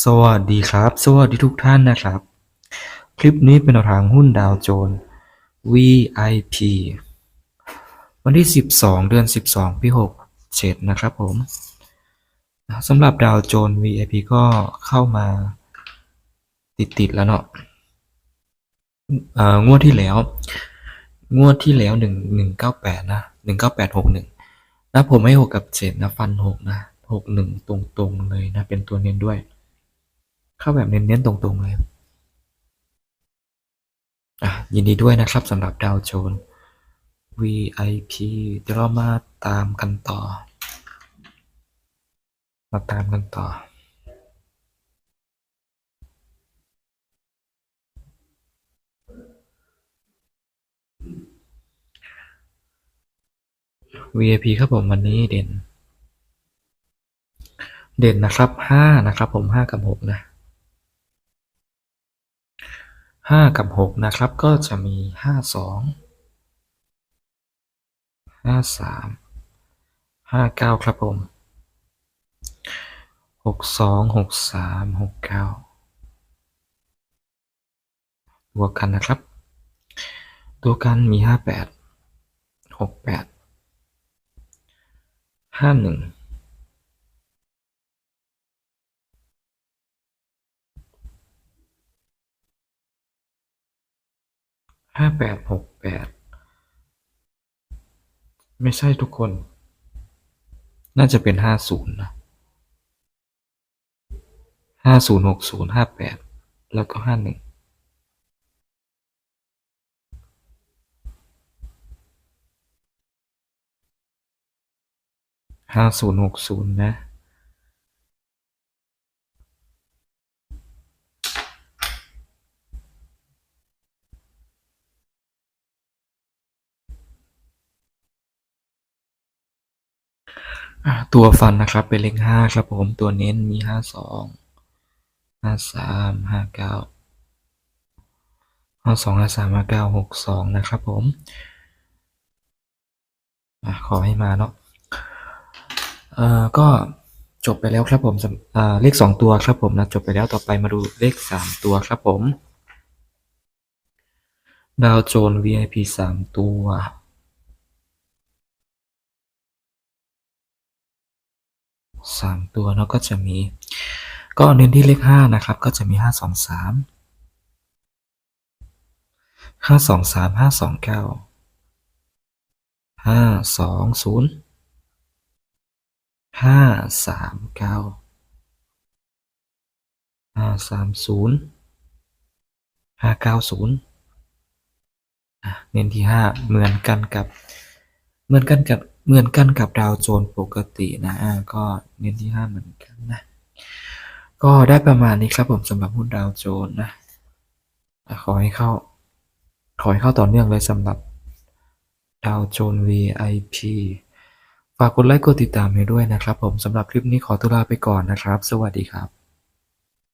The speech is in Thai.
สวัสดีครับ สวัสดีทุกท่านนะครับ คลิปนี้เป็นทางหุ้นดาวโจนส์ VIP วันที่ 12 เดือน 12 ปี 67 นะครับผมสำหรับดาวโจนส์ VIP ก็เข้ามาติด ๆ แล้วเนาะงวดที่แล้ว งวดที่แล้ว 1 198 นะ 19861นะผมให้ 6 กับ 7 นะ ฟัน 6 นะ 61 ตรง ๆ เลยนะ เป็นตัวเน้นด้วย เข้าแบบเน้นๆตรงๆเลยอะยินดีด้วยนะครับสำหรับดาวโจน VIP เดี๋ยวเรามาตามกันต่อ มาตามกันต่อ VIP ครับผมวันนี้เด่น เด่นนะครับห้านะครับผมห้ากับหกนะ ห้ากับหกนะครับ ก็จะมีห้าสองห้าสามห้าเก้าครับผมหกสองหกสามหกเก้าบวกกันนะครับ ตัวกันมีห้าแปดหกแปดห้าหนึ่ง ห้าแปดหกแปดไม่ใช่ทุกคน น่าจะเป็นห้าศูนย์นะห้าศูนย์หกศูนย์ห้าแปดแล้วก็ห้าหนึ่งห้าศูนย์หกศูนย์นะ อะ ตัวฟันนะครับเป็นเลขห้าครับผมตัวเน้นมีห้าสองห้าสามห้าเก้าห้าสองห้าสามห้าเก้าหกสองนะครับผมอขอให้มาเนาะเอ่อก็จบไปแล้วครับผมอ่าเลขสองตัวครับผมนะจบไปแล้วต่อไปมาดูเลขสามตัวครับผม ดาวโจนส์ VIP สามตัว สามตัวเนาะก็จะมี ก็เน้นที่เลขห้านะครับ ก็จะมีห้าสองสามห้าสองสามห้าสองเก้าห้าสองศูนย์ห้าสามเก้าห้าสามศูนย์ห้าเก้าศูนย์เน้นที่ห้าเหมือนกันกับ เหมือนกันกับ เหมือนกันกับดาวโจนปกตินะอ่าก็เน้นที่ห้าเหมือนกันนะ ก็ได้ประมาณนี้ครับผมสำหรับหุ้นดาวโจนนะขอให้เข้า ขอให้เข้าต่อเนื่องเลยสำหรับดาวโจน VIP ฝากกดไลค์กดติดตามให้ด้วยนะครับผมสำหรับคลิปนี้ขอตัวลาไปก่อนนะครับ สวัสดีครับ